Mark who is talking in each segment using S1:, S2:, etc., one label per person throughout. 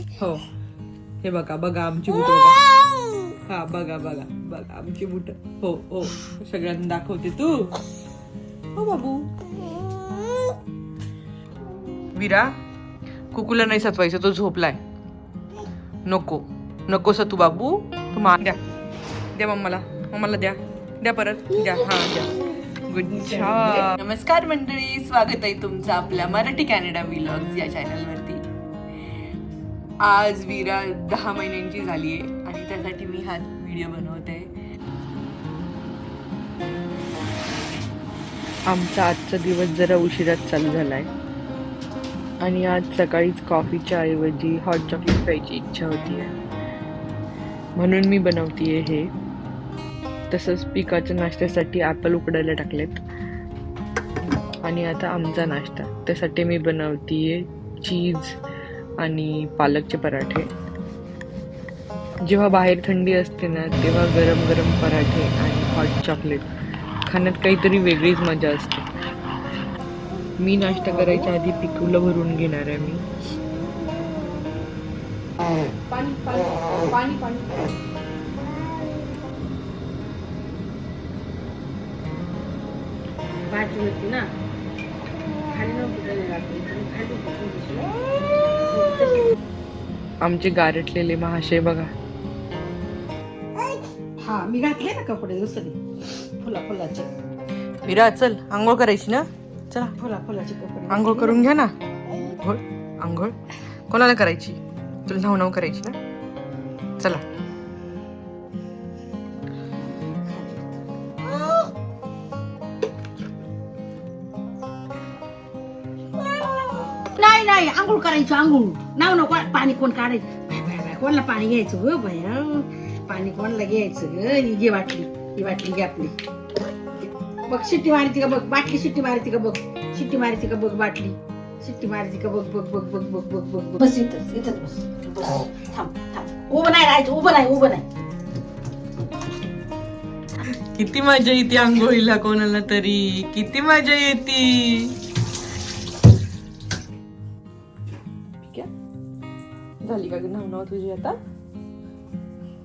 S1: हो. हे बघा बघा आमची बुट बघा. हा बघा बघा बघा आमची बुट. हो हो. सगळ्यांना दाखवते तू. हो बाबू. विरा कुकूला नाही सतवायचं तो झोपलाय. नको नको सतू बाबू. तू मा द्या. द्या मम्माला मम्माला द्या. द्या परत. द्या. हा द्या. गुड नमस्कार मंडळी. स्वागत आहे तुमचं आपल्या मराठी कॅनडा व्लॉग्स या चॅनलवर आज वीरा दहा महिन्यांची झाली आहे आणि त्यासाठी मी हा व्हिडिओ बनवते. आमचा आजचा दिवस जरा उशिराच चालू झालाय. आणि आज सकाळीच कॉफीच्या ऐवजी हॉट चॉकलेट प्यायची इच्छा होती आहे म्हणून मी बनवतीये हे. तसंच पिकाच्या नाश्त्यासाठी ॲपल उकडायला टाकलेत. आणि आता आमचा नाश्ता. त्यासाठी मी बनवतीये चीज आणि पालकचे पराठे. जेव्हा बाहेर थंडी असते ना तेव्हा गरम गरम पराठे आणि हॉट चॉकलेट खाण्यात काहीतरी वेगळीच मजा असते. मी नाश्ता करायच्या आधी पिकूला भरून घेणार आहे मी.
S2: पाणी पाणी पाणी पाणी भाजी होती ना. खाली नव्हती त्याला लागली पण खाली होती. थोडीशी.
S1: आमचे गारटलेले महाशय बघा.
S2: हा मी घातले ना कपडे दुसरे. फुला फुलाचे.
S1: विरा चल आंघोळ करायची ना? चला.
S2: फुला फुलाचे कपडे.
S1: आंघोळ करून घ्या ना. आंघोळ आंघोळ. कोणाला करायची? तुला धाव नाव करायची ना? चला.
S2: काय आंघोळ करायची आंघोळ. नाव नको पाणी कोण काढायचं? कोणाला पाणी घ्यायचं हो भया पाणी कोणाला घ्यायचं ही? घे वाटली ही वाटली घे आपली. बघ शिट्टी मारायची का बघ? बाटली शिट्टी मारायची का बघ? शिट्टी मारायची का बघ बाटली? शिट्टी मारायची का बघ बघ बघ बघ बघ बघ बघ बस इथं बस. हो. थांब थांब. उभं नाही राहायचं उभं नाही उभं नाही.
S1: किती मजा येते आंघोळीला कोणाला तरी. किती मजा येते. ठीक आहे झाली का नाव तुझी आता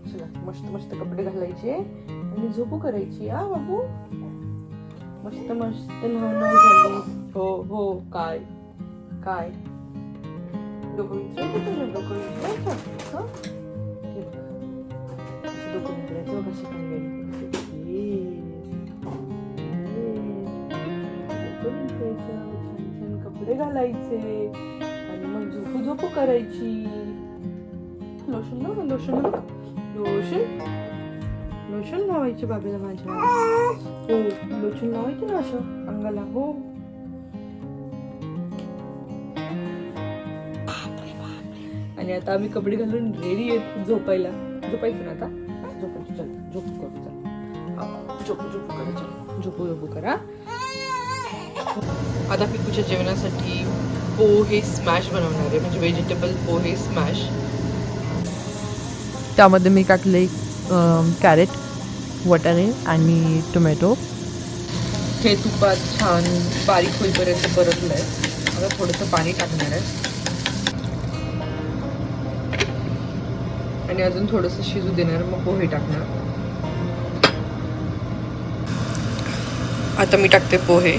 S1: चला मस्त मस्त कपडे घालायचे आणि झोपू करायची हा बाबू मस्त मस्त नाव नाव झाली हो हो काय काय डोकं विचारायचं डोकं विचारायचं डोकं छान छान कपडे घालायचे मग झोपू झोपू करायची लोशन लाव ना लोशन लाव. लोशन लोशन लावायचे बाबीला माझ्या हो लोशन लावायचे ना असं अंगाला हो आणि आता आम्ही कपडे घालून रेडी आहेत झोपायला झोपायचं ना आता झोपायचं चल झोप करू चल हा, झोपू झोपू करा चल झोपू झोपू करा आता पिकूच्या जेवणासाठी पोहे स्मॅश बनवणार आहे. म्हणजे व्हेजिटेबल पोहे स्मॅश त्यामध्ये मी टाकले कॅरेट वटाणे आणि टोमॅटो हे तुपात छान बारीक होईपर्यंत परतलं आहे आता थोडंसं पाणी टाकणार आहे. आणि अजून थोडंसं शिजू देणार मग पोहे टाकणार. आता मी टाकते पोहे.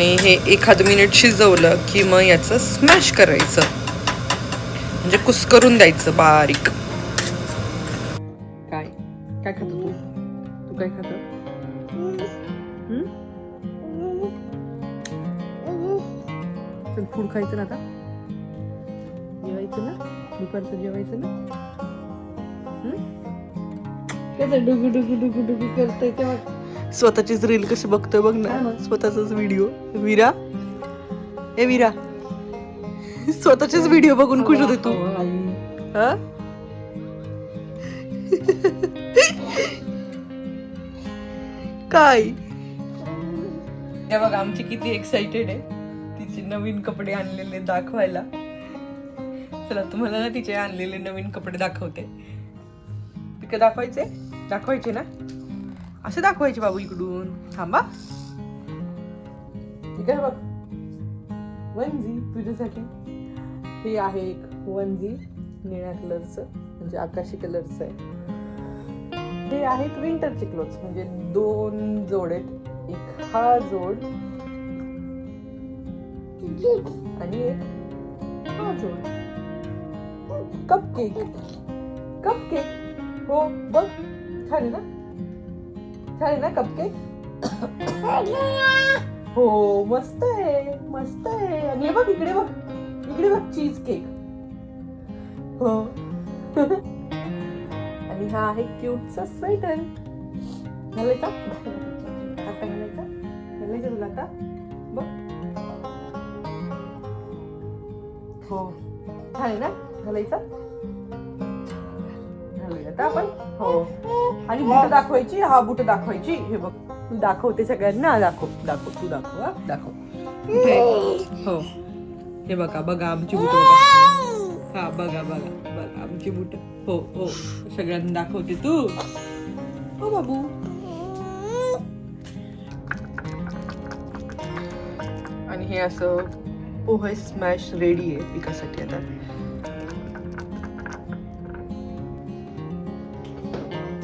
S1: आणि हे एखादं मिनिट शिजवलं की मग याचं स्मॅश करायचं. म्हणजे कुस्करून द्यायचं बारीक. काय? काय खातो तू? तू काय खातो? चल फूड खायचं ना आता. जेवायचं ना? दुपारचं जेवायचं ना?
S2: कसं डुगू डुगू डुगू डुगू करतोय तेव्हा.
S1: स्वतःचीच रील कशी बघतोय बघ ना.
S2: ना.
S1: स्वतःचाच व्हिडिओ विरा? ए विरा. स्वतःचेच व्हिडिओ बघून खुश होते तू. हा? काय? हे बघ आमची किती एक्साइटेड आहे. तिचे नवीन कपडे आणलेले दाखवायला. चला तुम्हाला ना तिचे आणलेले नवीन कपडे दाखवते. पिक दाखवायचे? दाखवायचे ना? असं दाखवायचे बाबू इकडून. थांबा. ठीक आहे बघ. वनजी तुझ्यासाठी. हे आहे एक वनजी निळ्या कलरचं म्हणजे आकाशी कलरचं आहे. हे आहेत विंटरचे क्लोथ्स म्हणजे दोन जोड आहेत. एक हा जोड आणि एक हा जोड. कप केक कप केक हो बघ. छान ना? छान आहे ना कपकेक हो मस्त आहे मस्त आहे. आणि हे बघ इकडे बघ इकडे बघ चीज केक हो. आणि हा आहे क्यूटचा स्वेटर घालायचा? आता घालायचा? घालायचं तुला आता? बघ. हो. छान आहे ना? घालायचा? आता आपण? हो. आणि बुट दाखवायची हा बुट दाखवायची हे बघ. तू दाखवते सगळ्यांना दाखव दाखव तू दाखव हा. दाखव. कुठे हो. हे बघा बघा आमची बुट बघा. हा बघा बघा बघा आमची बुट. हो हो. सगळ्यांना दाखवते तू. हो बाबू. आणि हे असं पोहे स्मॅश रेडी आहे पिकासाठी आता.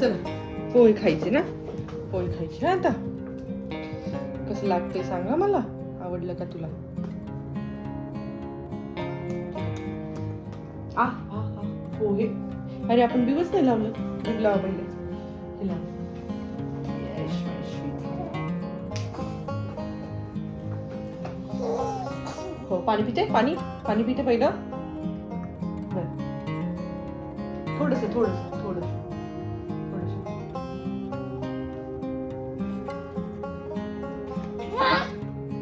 S1: चला पोहे खायचे ना पोहे खायचे हा आता कसं लागतंय सांगा मला आवडलं का तुला आ हा हा पोहे अरे आपण दिवस नाही लावलं दिव लावा पहिले हे लाव. हो पाणी पिते पाणी पाणी पिते पहिलं थोडस थोडस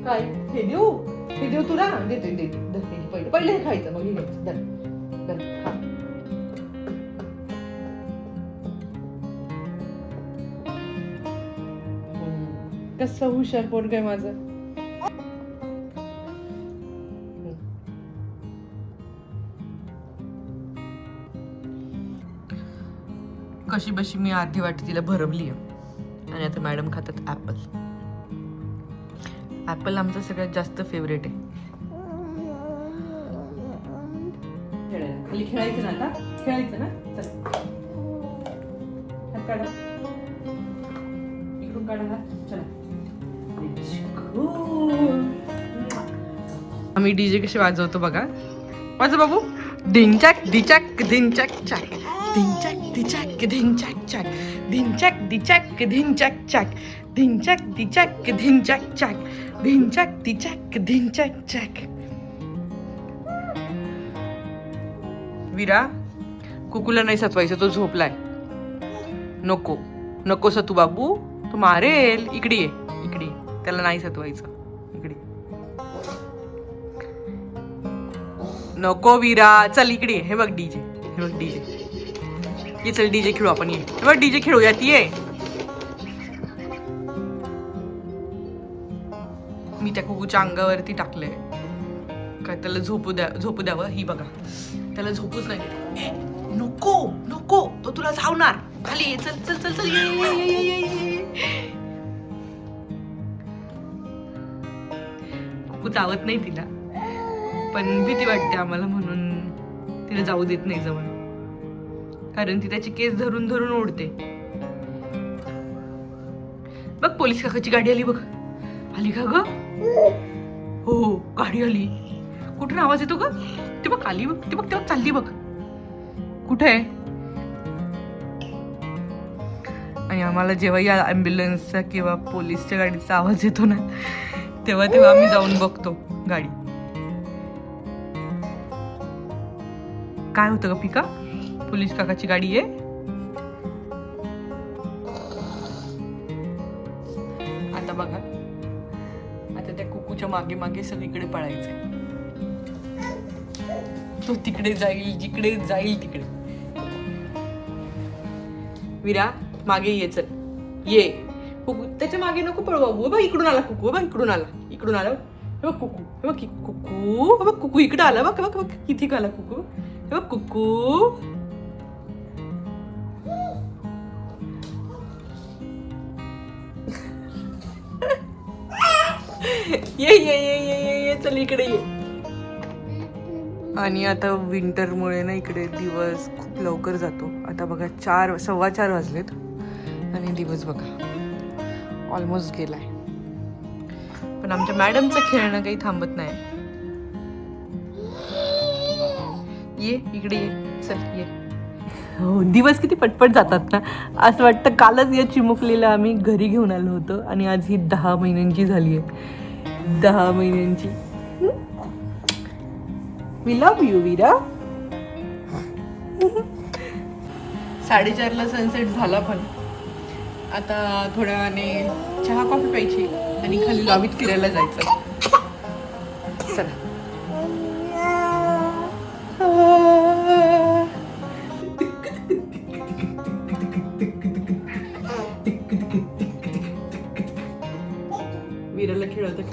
S1: काय? हे देऊ? हे देऊ तुला? देते देते धर पहिले. पहिले हे खायचं. मग हे घ्यायचं. धर. धर. खा कसं हुशार पोरग आहे माझं. कशी बशी मी आधी वाटी तिला भरवली आणि आता मॅडम खातात ऍपल ऍपल आमचं सगळ्यात जास्त फेवरेट आहे. खाली खेळायचं ना आता? खेळायचं ना? चल. काढा. इकडून काढा चला. आम्ही डीजे कसे वाजवतो बघा. वाजव बाबू. धिंचाक दिचाक धिंचाक चाक. धिंचाक दिचाक धिंचाक चॅक. धिंचाक दिचाक धिंचाक चाक. धिंचाक दिचाक धिंचाक चॅक. धिंचाक दिचाक धिंचाक चॅक. विरा कुकूला नाही सतवायचं तो झोपलाय. नको. नको सतू बाबू. तो मारेल. इकडे ये. इकडे त्याला नाही सतवायचं. इकडे नको विरा. चल इकडे हे बघ डीजे. हे बघ डीजे. ये चल डीजे खेळू आपण ये. हे बघ डीजे खेळूयात ये. मी त्या कुकूच्या अंगावरती टाकलंय. काय त्याला झोपू द्या झोपू द्यावं ही बघा. त्याला झोपूच नाही नको नको तो तुला धावणार. खाली ये चल चल चल चल ये, ये, ये, ये, ये, ये. कुकू चावत नाही तिला. पण भीती वाटते आम्हाला म्हणून. तिला जाऊ देत नाही जवळ. कारण ती त्याची केस धरून धरून ओढते. बघ पोलीस काकाची गाडी आली बघ. आली का ग? हो हो गाडी आली. कुठून आवाज येतो ग? ते बघ आली बघ ते बघ तेव्हा चालली बघ. कुठे आहे? आणि आम्हाला जेव्हा या ॲम्ब्युलन्सचा किंवा पोलीसच्या गाडीचा आवाज येतो ना तेव्हा तेव्हा आम्ही जाऊन बघतो गाडी. काय होतं ग पिका पोलीस काकाची गाडी आहे. आता बघा. आता त्या कुकूच्या मागे मागे सगळीकडे पळायचंय. तो तिकडे जाईल जिकडे जाईल तिकडे. विरा मागे ये चल. ये. कुकू त्याच्यामागे नको पळवा हो बा इकडून आला कुकू हो बा इकडून आला. इकडून आला. हे बघ कुकू हे बघ कुकू हे बघ कुकू इकडे आला. बघ बघ बघ किती आला कुकू. हे बघ कुकू. ये ये ये ये ये ये चल इकडे ये. आणि आता विंटरमुळे ना इकडे दिवस खूप लवकर जातो. आता बघा चार सव्वा चार वाजलेत आणि दिवस बघा ऑलमोस्ट गेलाय. पण आमच्या मॅडमचं खेळणं काही थांबत नाही. ये इकडे ये चल ये. हो दिवस किती पटपट जातात ना. असं वाटतं कालच या चिमुकलीला आम्ही घरी घेऊन आलो होतो आणि आज ही दहा महिन्यांची झाली आहे. दहा महिन्यांची. We love you Veera. साडेचारला sunset झाला पण. आता थोड्या वेळाने चहा कॉफी प्यायची आणि खाली लॉबीत फिरायला जायचं. चला.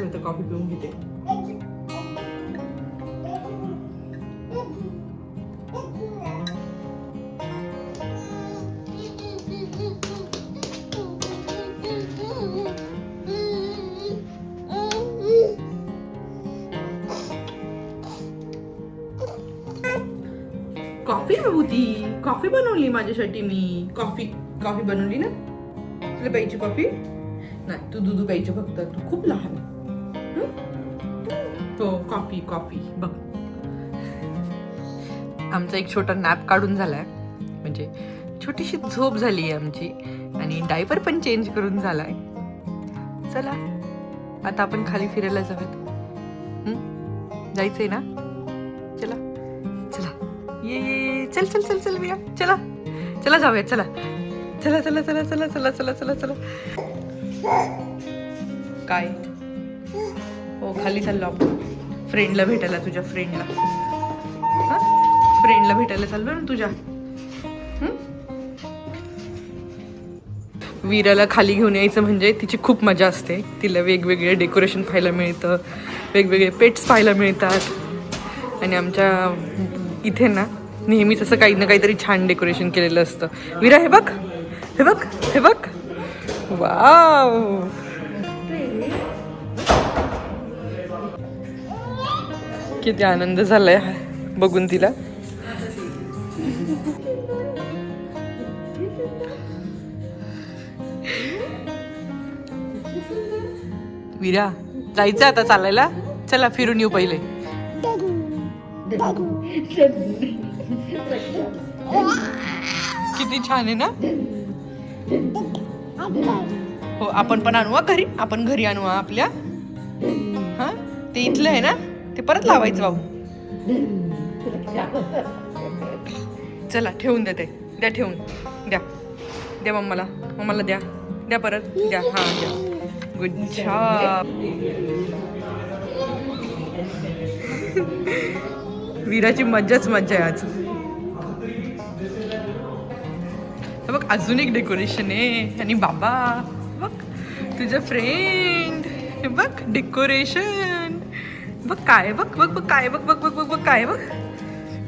S1: वीराला कॉफी पिऊन घेते. कॉफी विभूती कॉफी बनवली माझ्यासाठी मी. कॉफी कॉफी बनवली ना? तुला प्यायची कॉफी? नाही तू दूध प्यायची फक्त. तू खूप लहान तो हो कॉफी कॉफी बघ. आमचा एक छोटा नॅप काढून झालाय. म्हणजे छोटीशी झोप झाली आहे आमची. आणि डायपर पण चेंज करून झालाय. चला आता आपण खाली फिरायला जाऊयात. जायचंय ना? चला. चला. ये ये चल चल चल चल भैया. चला. चला जाऊया चला चला चला चला चला चला चला चला चला. काय? हो खाली चाललो आपण. फ्रेंडला भेटायला तुझ्या फ्रेंडला फ्रेंडला भेटायला चाललो ना तुझ्या. वीराला खाली घेऊन यायचं म्हणजे तिची खूप मजा असते. तिला वेगवेगळे डेकोरेशन पाहायला मिळतं. वेगवेगळे पेट्स पाहायला मिळतात. आणि आमच्या इथे ना नेहमीच असं काही ना काहीतरी छान डेकोरेशन केलेलं असतं. वीरा हे बघ. हे बघ. हे बघ. वाव किती आनंद झालाय बघून तिला. विरा जायचं आता चालायला? चला फिरून येऊ पहिले. किती छान आहे ना? हो आपण पण आणू घरी. आपण घरी आणू आपल्या. हा ते इथलं आहे ना? ते परत लावायचं भाऊ. चला ठेवून द्या ते. द्या ठेवून. द्या. द्या मम्माला. मम्माला द्या. द्या परत. द्या. हा द्या. गुड वीराची मज्जाच मज्जा आहे आज. बघ अजून एक डेकोरेशन आहे. आणि बाबा बघ तुझं फ्रेंड हे बघ डेकोरेशन बघ काय बघ बघ बघ काय बघ बघ बघ बघ बघ काय बघ.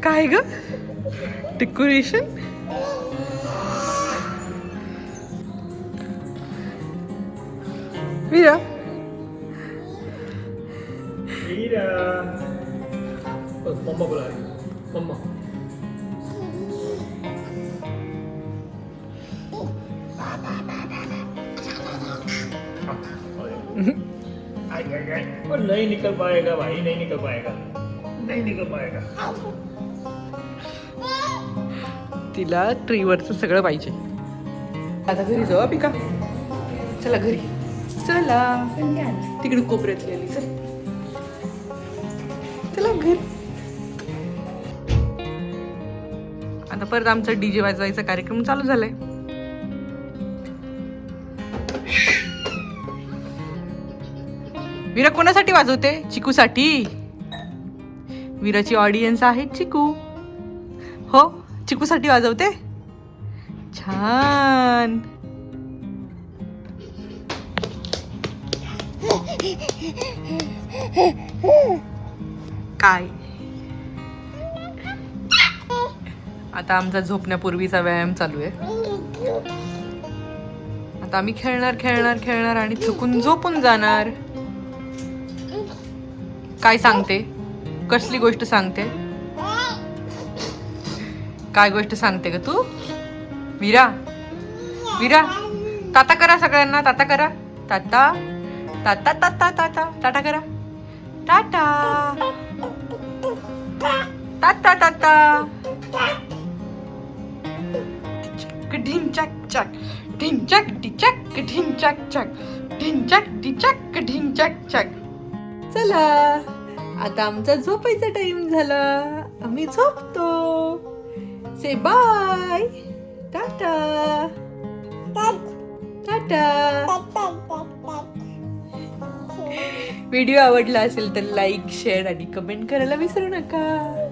S1: काय ग? डेकोरेशन विरा?
S3: आई, नहीं निकल पाएगा भाई नहीं निकल पाएगा। नहीं निकल पाएगा।
S1: तिला ट्रीवरचं सगळं पाहिजे. आता घरी जाऊ पिका. चला घरी. चला. तिकडे कोपऱ्यातली आली चल. चला घरी. आता परत आमचा डीजे वाजवायचा कार्यक्रम चालू झालाय. वीरा कोणासाठी वाजवते? चिकूसाठी. वीराची ऑडियन्स आहे चिकू. हो चिकूसाठी वाजवते? छान. काय? आता आमचा झोपण्यापूर्वीचा व्यायाम चालू आहे. आता आम्ही खेळणार खेळणार खेळणार आणि थकून झोपून जाणार. काय सांगते? कसली गोष्ट सांगते? काय गोष्ट सांगते का तू? विरा? विरा? ताता करा सगळ्यांना ताता करा. ताता ताता ताता ताता टाटा करा. टाटा टाटा टाटा ढिंचक चक ढिंचक डिचक ढिंचक चक ढिंचक डिचक ढिंचक चक चला. आता आमचा झोपायचा टाइम झाला. आम्ही झोपतो. Say bye tata tata video आवडला असेल तर लाईक शेअर आणि कमेंट करायला विसरू नका.